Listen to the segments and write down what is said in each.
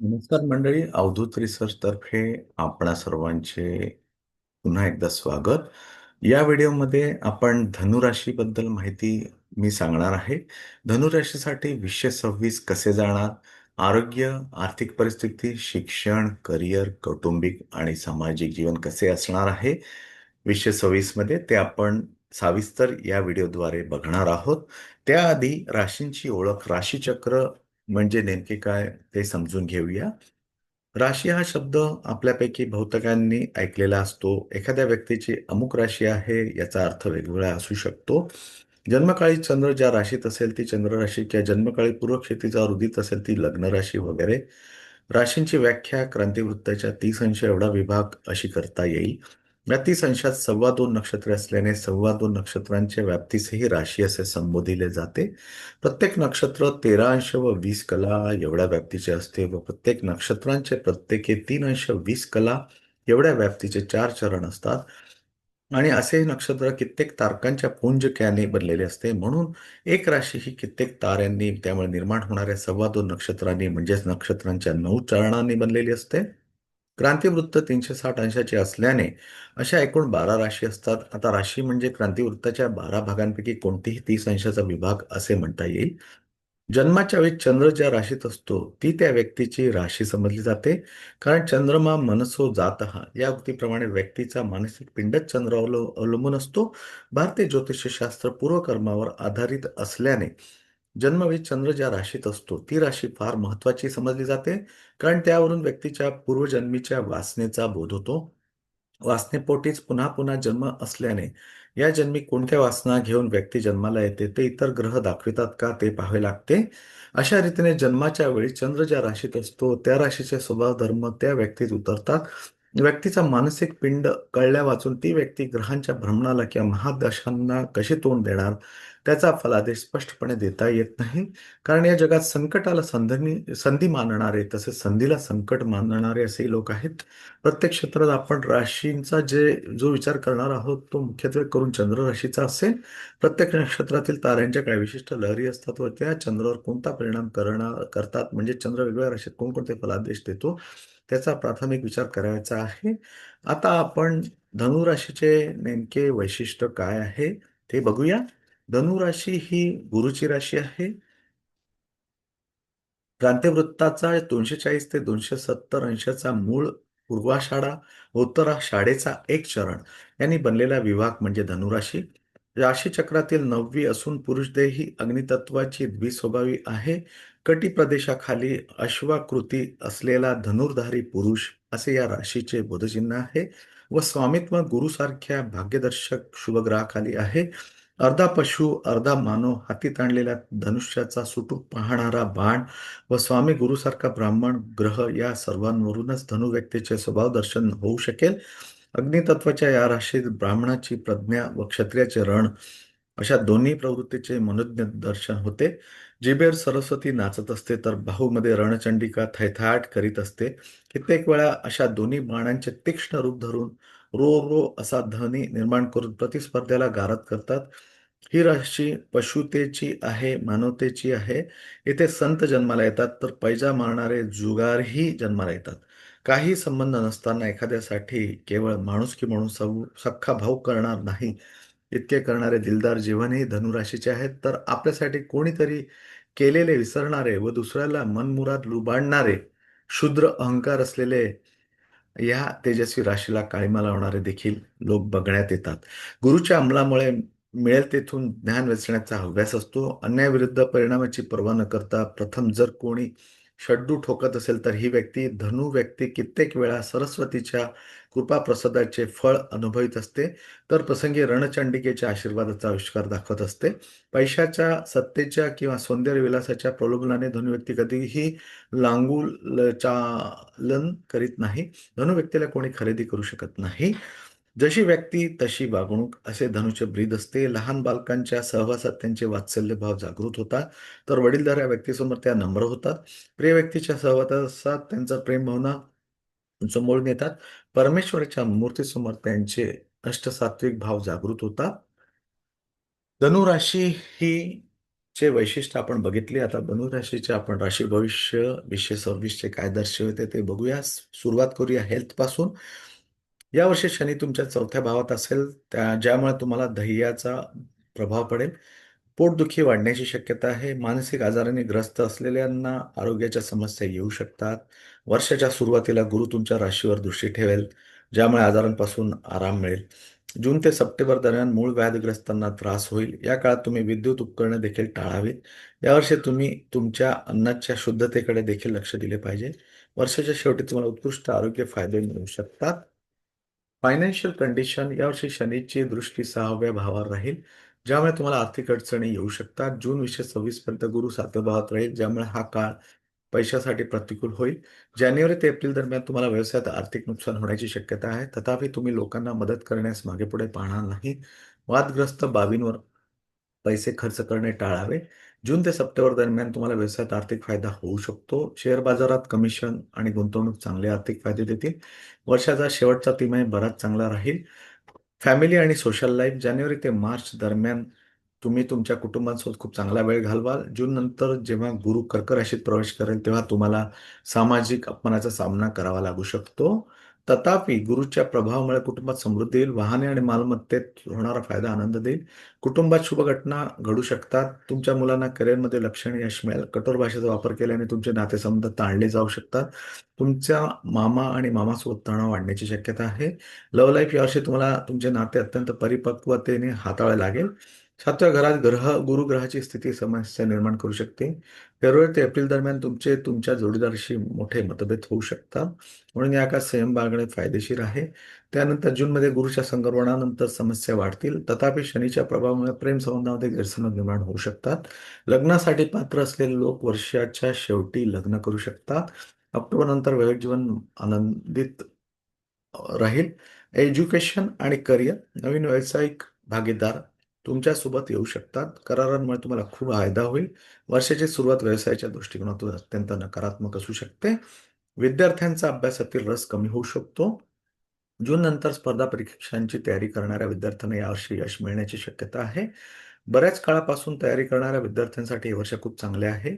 नमस्कार मंडळी अवधूत रिसर्चतर्फे आपणा सर्वांचे पुन्हा एकदा स्वागत. या व्हिडिओमध्ये आपण धनुराशीबद्दल माहिती मी सांगणार आहे. धनुराशीसाठी वीसशे सव्वीस कसे जाणार? आरोग्य आर्थिक परिस्थिती शिक्षण करिअर कौटुंबिक आणि सामाजिक जीवन कसे असणार आहे? वीसशे सव्वीसमध्ये ते आपण सविस्तर या व्हिडिओद्वारे बघणार आहोत. त्याआधी राशींची ओळख राशीचक्र म्हणजे नेमके काय ते समजून घेऊया. राशी हा शब्द आपल्यापैकी बहुतकांनी ऐकलेला असतो. एखाद्या व्यक्तीची अमुक राशी आहे याचा अर्थ वेगवेगळा असू शकतो. जन्मकाळी चंद्र ज्या राशीत असेल ती चंद्र राशी किंवा जन्मकाळी पूर्व शेतीचा उदित असेल ती लग्न राशी वगैरे. राशींची व्याख्या क्रांतिवृत्ताच्या तीस अंश एवढा विभाग अशी करता येईल. व्याप्तीस तीस अंशात सव्वा दोन नक्षत्रे असल्याने सव्वा दोन नक्षत्रांच्या व्याप्तीसही राशी असे संबोधिले जाते. प्रत्येक नक्षत्र तेरा अंश व वीस कला एवढ्या व्याप्तीचे असते व प्रत्येक नक्षत्रांचे प्रत्येकी तीन अंश वीस कला एवढ्या व्याप्तीचे चार चरण असतात. आणि असे नक्षत्र कित्येक तारकांच्या पुंजक्याने बनलेले असते. म्हणून एक राशी ही कित्येक ताऱ्यांनी त्यामुळे निर्माण होणाऱ्या सव्वा दोन नक्षत्रांनी म्हणजेच नक्षत्रांच्या नऊ चरणांनी बनलेली असते. क्रांतीवृत्त तीनशे साठ अंशाचे असल्याने अशा एकूण बारा राशी असतात. आता राशी म्हणजे क्रांतीवृत्ताच्या बारा भागांपैकी कोणतीही तीस अंशाचा विभाग असे म्हणता येईल. जन्माच्या वेळी चंद्र ज्या राशीत असतो ती त्या व्यक्तीची राशी समजली जाते. कारण चंद्रमा मनसो जात या उक्तीप्रमाणे व्यक्तीचा मानसिक पिंडच चंद्रावर अवलंबून असतो. भारतीय ज्योतिषशास्त्र पूर्वकर्मावर आधारित असल्याने जन्मवेळी चंद्र ज्या राशीत असतो ती राशी फार महत्वाची समजली जाते. कारण त्यावरून व्यक्तीच्या पूर्वजन्मीच्या वासनेचा बोध होतो. वासनेपोटीच पुन्हा पुन्हा जन्म असल्याने या जन्मी कोणत्या वासना घेऊन व्यक्ती जन्माला येते ते इतर ग्रह दाखवितात का ते पाहावे लागते. अशा रीतीने जन्माच्या वेळी चंद्र ज्या राशीत असतो त्या राशीचे स्वभाव धर्म त्या व्यक्तीत उतरतात. व्यक्तीचा मानसिक पिंड कळल्या वाचून ती व्यक्ती ग्रहांच्या भ्रमणाला किंवा महादशांना कशी तोंड देणार? त्याचा फलादेश स्पष्टपणे देता येत नाही. कारण या जगात संकटाला संधी संधी मानणारे तसेच संधीला संकट मानणारे असे लोक आहेत. प्रत्येक क्षेत्रात आपण राशींचा जे जो विचार करणार आहोत तो मुख्यत्वे करून चंद्र राशीचा असेल. प्रत्येक नक्षत्रातील ताऱ्यांच्या काही विशिष्ट लहरी असतात व त्या चंद्रावर कोणता परिणाम करणार करतात म्हणजे चंद्र वेगवेगळ्या राशीत कोणकोणते फलादेश देतो त्याचा प्राथमिक विचार करायचा आहे. आता आपण धनुराशीचे नेमके वैशिष्ट्य काय आहे ते बघूया. धनुराशी ही गुरुची राशी आहे. क्रांतिवृत्ताचा दोनशे चाळीस ते दोनशे सत्तर अंशाचा मूळ पूर्वाषाढा उत्तराषाढेचा एक चरण. यांनी बनलेला विभाग म्हणजे धनुराशी. राशीचक्रातील नववी असून पुरुष देही अग्नितत्वाची द्विस्वभावी आहे. कटी प्रदेशाखाली अश्वाकृती असलेला धनुर्धारी पुरुष असे या राशीचे बोधचिन्ह आहे. व स्वामित्व गुरुसारख्या भाग्यदर्शक शुभग्रहाखाली आहे. अर्धा पशु अर्धा मानव हातीत आणलेल्या धनुष्याचा सुटूक पाहणारा बाण व स्वामी गुरुसारखा ब्राह्मण ग्रह या सर्वांवरूनच धनु व्यक्तीचे स्वभाव दर्शन होऊ शकेल. अग्नितत्वाच्या या राशीत ब्राह्मणाची प्रज्ञा व क्षत्रियाचे रण अशा दोन्ही प्रवृत्तीचे मनोज्ञ दर्शन होते. जिबेर सरस्वती नाचत असते तर बाहूमध्ये रणचंडिका थैथाट करीत असते. कित्येक वेळा अशा दोन्ही बाणांचे तीक्ष्ण रूप धरून रो रो असा ध्वनी निर्माण करून प्रतिस्पर्ध्याला गारद करतात. ही राशी पशुतेची आहे मानवतेची आहे. इथे संत जन्माला येतात तर पैजा मारणारे जुगारही जन्माला येतात. काही संबंध नसताना एखाद्यासाठी केवळ माणुसकी म्हणून सव सख्खा भाऊ करणार नाही. इतके करणारे दिलदार जीवनही धनुराशीचे आहेत. तर आपल्यासाठी कोणीतरी केलेले विसरणारे व दुसऱ्याला मनमुराद लुबाडणारे क्षुद्र अहंकार असलेले या तेजस्वी राशीला काळीमा लावणारे देखील लोक बघण्यात येतात. गुरुच्या अंमलामुळे मिळेल तेथून ज्ञान वेचण्याचा हव्यास असतो. अन्यायविरुद्ध परिणामाची पर्वा न करता प्रथम जर कोणी षड्डू ठोकत असेल तर ही व्यक्ती धनु व्यक्ती कित्येक वेळा सरस्वतीच्या कृपा प्रसादाचे फळ अनुभवित असते. तर प्रसंगी रणचंडिकेच्या आशीर्वादाचा आविष्कार दाखवत असते. पैशाच्या सत्तेच्या किंवा सौंदर्य विलासाच्या प्रलोभनाने धनु व्यक्ती कधीही लांगूल चालन करीत नाही. धनु व्यक्तीला कोणी खरेदी करू शकत नाही. जशी व्यक्ती तशी वागणूक. असे धनुष्य ब्रीद असते. लहान बालकांच्या सहवासात त्यांचे वात्सल्य भाव जागृत होतात. तर वडीलधाऱ्या व्यक्तीसमोर त्या नम्र होतात. प्रिय व्यक्तीच्या सहवासात त्यांचा प्रेम भावना समोरून येतात परमेश्वराच्या मूर्तीसमोर त्यांचे अष्टसात्विक भाव जागृत होतात. धनुराशी ही चे वैशिष्ट्य आपण बघितले. आता धनुराशीचे आपण राशी भविष्य वीसशे सव्वीसचे काय दर्शवते ते बघूया. सुरुवात करूया हेल्थपासून. यावर्षी शनी तुमच्या चौथ्या भावात असेल त्या ज्यामुळे तुम्हाला धैर्याचा प्रभाव पडेल. पोटदुखी वाढण्याची शक्यता आहे. मानसिक आजाराने ग्रस्त असलेल्यांना आरोग्याच्या समस्या येऊ शकतात. वर्षाच्या सुरुवातीला गुरु तुमच्या राशीवर दृष्टी ठेवेल ज्यामुळे आजारांपासून आराम मिळेल. जून ते सप्टेंबर दरम्यान मूळ व्याधग्रस्तांना त्रास होईल. या काळात तुम्ही विद्युत उपकरणे देखील टाळावीत. यावर्षी तुम्ही तुमच्या अन्नाच्या शुद्धतेकडे देखील लक्ष दिले पाहिजे. वर्षाच्या शेवटी तुम्हाला उत्कृष्ट आरोग्य फायदे मिळू शकतात. फायनान्शियल कंडिशन यावर्षी शनीची दृष्टी सहाव्या भावावर राहील ज्यामुळे तुम्हाला आर्थिक अडचणी येऊ शकतात. जून वीसशे सव्वीस पर्यंत गुरु सातव्या भावात राहील ज्यामुळे हा काळ पैशासाठी प्रतिकूल होईल. जानेवारी ते एप्रिल दरम्यान तुम्हाला व्यवसायात आर्थिक नुकसान होण्याची शक्यता आहे. तथापि तुम्ही लोकांना मदत करण्यास मागे पुढे पाहणार नाही. वादग्रस्त बाबींवर पैसे खर्च करणे टाळावे. जून ते सप्टेंबर दरम्यान तुम्हाला व्यवसायात आर्थिक फायदा होऊ शकतो. शेअर बाजारात कमिशन आणि गुंतवणूक चांगले आर्थिक फायदे देतील. वर्षाचा शेवटचा तिमाही बराच चांगला राहील. फॅमिली आणि सोशल लाईफ जानेवारी ते मार्च दरम्यान तुम्ही तुमच्या कुटुंबांसोबत खूप चांगला वेळ घालवाल. जून नंतर जेव्हा गुरु कर्क राशीत प्रवेश करेल तेव्हा तुम्हाला सामाजिक अपमानाचा सामना करावा लागू शकतो. तथापि गुरुच्या प्रभावामुळे कुटुंबात समृद्धी येईल वाहने आणि मालमत्तेत होणारा फायदा आनंद देईल. कुटुंबात शुभ घटना घडू शकतात. तुमच्या मुलांना करिअरमध्ये लक्षणीय यश मिळेल. कठोर भाषेचा वापर केल्याने तुमचे नातेसंबंध ताणले जाऊ शकतात. तुमच्या मामा आणि मामासोबत तणाव वाढण्याची शक्यता आहे. लव्ह लाईफ यावर्षी तुम्हाला तुमचे नाते अत्यंत परिपक्वतेने हाताळावे लागेल. सातव्या घरात ग्रह गुरुग्रहाची स्थिती समस्या निर्माण करू शकते. फेब्रुवारी ते एप्रिल दरम्यान तुमचे तुमच्या जोडीदाराशी मोठे मतभेद होऊ शकतात. म्हणून या काळात संयम बाळगणे फायदेशीर आहे. त्यानंतर जूनमध्ये गुरुच्या संक्रमणानंतर समस्या वाढतील. तथापि शनीच्या प्रभावामुळे प्रेम संबंधामध्ये गैरसमज निर्माण होऊ शकतात. लग्नासाठी पात्र असलेले लोक वर्षाच्या शेवटी लग्न करू शकतात. ऑक्टोबर नंतर वैवाहिक जीवन आनंदित राहील. एज्युकेशन आणि करिअर नवीन व्यावसायिक भागीदार तुमच्यासोबत येऊ शकतात. करारांमुळे तुम्हाला खूप फायदा होईल. वर्षाची सुरुवात व्यवसायाच्या दृष्टिकोनातून अत्यंत नकारात्मक असू शकते. विद्यार्थ्यांचा अभ्यासातील रस कमी होऊ शकतो. जून नंतर स्पर्धा परीक्षांची तयारी करणाऱ्या विद्यार्थ्यांना यावर्षी यश मिळण्याची शक्यता आहे. बऱ्याच काळापासून तयारी करणाऱ्या विद्यार्थ्यांसाठी हे वर्ष खूप चांगले आहे.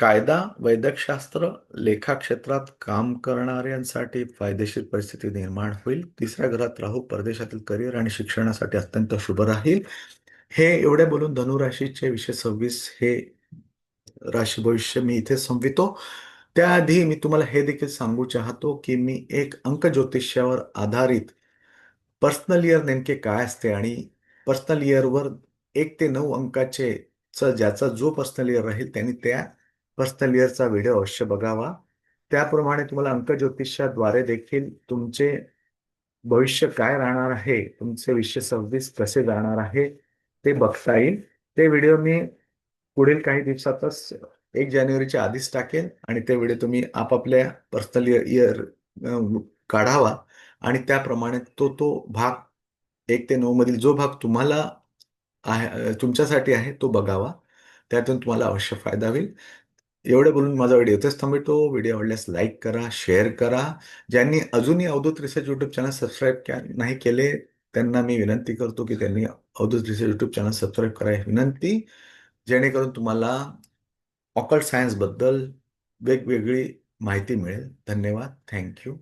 कायदा वैद्यकशास्त्र लेखा क्षेत्रात काम करणाऱ्यांसाठी फायदेशीर परिस्थिती निर्माण होईल. तिसऱ्या घरात राहू परदेशातील करिअर आणि शिक्षणासाठी अत्यंत शुभ राहील. हे एवढे बोलून धनुराशीचे विषय सव्वीस हे राशी भविष्य मी इथे संवितो त्याआधी मी तुम्हाला हे देखील सांगू चाहतो की मी एक अंक ज्योतिष्यावर आधारित पर्सनल इयर नेमके काय असते आणि पर्सनल इयरवर एक ते नऊ अंकाचे ज्याचा जो पर्सनल इयर राहील त्यांनी त्या पर्सनल इयरचा व्हिडिओ अवश्य बघावा. त्याप्रमाणे तुम्हाला अंक ज्योतिषाद्वारे देखील तुमचे भविष्य काय राहणार आहे तुमचे विषय सव्वीस कसे जाणार आहे ते बघता येईल. ते व्हिडिओ मी पुढील काही दिवसातच एक जानेवारीच्या आधीच टाकेल आणि ते व्हिडिओ तुम्ही आपापल्या पर्सनल इयर काढावा. आणि त्याप्रमाणे तो तो भाग एक ते नऊ मधील जो भाग तुम्हाला आहे तुमच्यासाठी आहे तो बघावा. त्यातून तुम्हाला अवश्य फायदा होईल. एवढं बोलून माझा व्हिडिओ इथेच थांबतो व्हिडिओ आवडल्यास लाईक करा शेअर करा. ज्यांनी अजूनही Avdhoot research YouTube channel subscribe नाही केले त्यांना मी विनंती करतो की त्यांनी Avdhoot research YouTube channel subscribe करा विनंती. जेणेकरून तुम्हाला ऑकल्ट सायन्सबद्दल वेगवेगळी माहिती मिळेल. धन्यवाद. थँक्यू